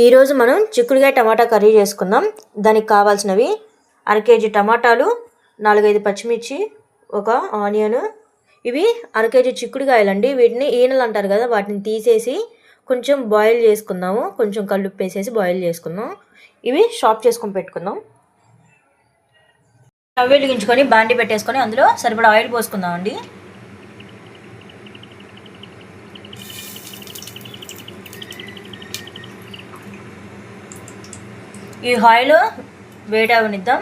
ఈరోజు మనం చిక్కుడుకాయ టమాటా కర్రీ చేసుకుందాం. దానికి కావాల్సినవి అర కేజీ టమాటాలు నాలుగైదు పచ్చిమిర్చి ఒక ఆనియన్. ఇవి అర కేజీ చిక్కుడుకాయలండి. వీటిని ఈనలు అంటారు కదా వాటిని తీసేసి కొంచెం బాయిల్ చేసుకుందాము. కొంచెం కల్లుప్పు వేసేసి బాయిల్ చేసుకుందాం. ఇవి షాప్ చేసుకొని పెట్టుకుందాం. స్టవ్ వెలిగించుకొని బాండి పెట్టేసుకొని అందులో సరిపడా ఆయిల్ పోసుకుందామండి. ఈ ఆయిల్ వేడి అవనిద్దాం.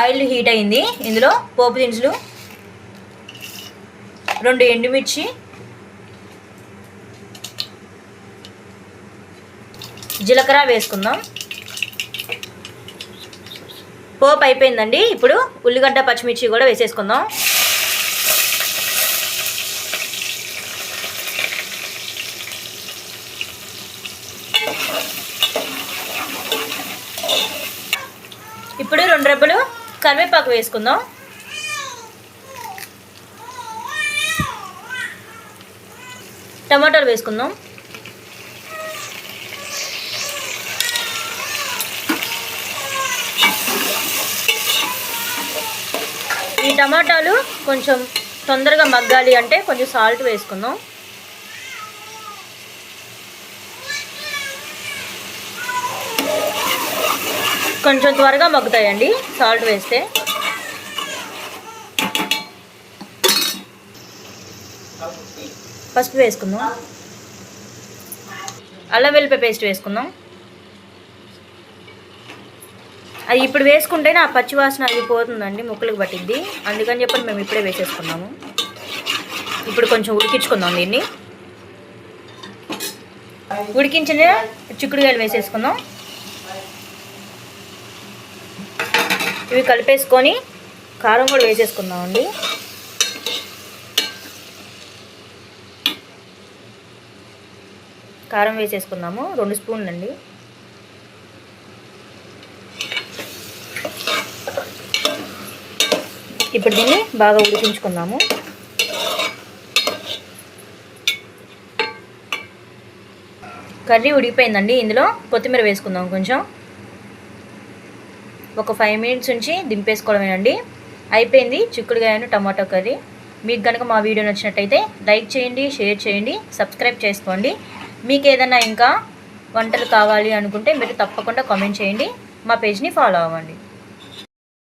ఆయిల్ హీట్ అయింది. ఇందులో పోపు దినుసులు రెండు ఎండుమిర్చి జీలకర్ర వేసుకుందాం. పోపు అయిపోయిందండి. ఇప్పుడు ఉల్లిగడ్డ పచ్చిమిర్చి కూడా వేసేసుకుందాం. ఇప్పుడు రెండు రెబ్బలు కరివేపాకు వేసుకుందాం. టమాటాలు వేసుకుందాం. ఈ టమాటాలు కొంచెం తొందరగా మగ్గాలి అంటే కొంచెం సాల్ట్ వేసుకుందాం. కొంచెం త్వరగా మగ్గుతాయండి సాల్ట్ వేస్తే. పసుపు వేసుకుందాం. అల్లం వెల్లిపాయ పేస్ట్ వేసుకుందాం. అది ఇప్పుడు వేసుకుంటేనే ఆ పచ్చివాసన అది పోతుందండి ముక్కలకు పట్టింది అందుకని చెప్పి మేము ఇప్పుడే వేసేసుకున్నాము. ఇప్పుడు కొంచెం ఉడికించుకుందాం దీన్ని. ఉడికించిన చిక్కుడుకాయలు వేసేసుకుందాం. ఇవి కలిపేసుకొని కారం కూడా వేసేసుకుందామండి. కారం వేసేసుకుందాము. రెండు స్పూన్లు అండి ఇప్పుడు దీన్ని బాగా ఉడికించుకుందాము. కర్రీ ఉడికిపోయిందండి. ఇందులో కొత్తిమీర వేసుకుందాం కొంచెం. ఒక ఫైవ్ మినిట్స్ ఉంచి దింపేసుకోవడమేనండి. అయిపోయింది చిక్కుడుగాయను టమాటో కర్రీ. మీకు కనుక మా వీడియో నచ్చినట్టయితే లైక్ చేయండి షేర్ చేయండి సబ్స్క్రైబ్ చేసుకోండి. మీకు ఏదైనా ఇంకా వంటలు కావాలి అనుకుంటే మీరు తప్పకుండా కామెంట్ చేయండి. మా పేజ్ని ఫాలో అవ్వండి.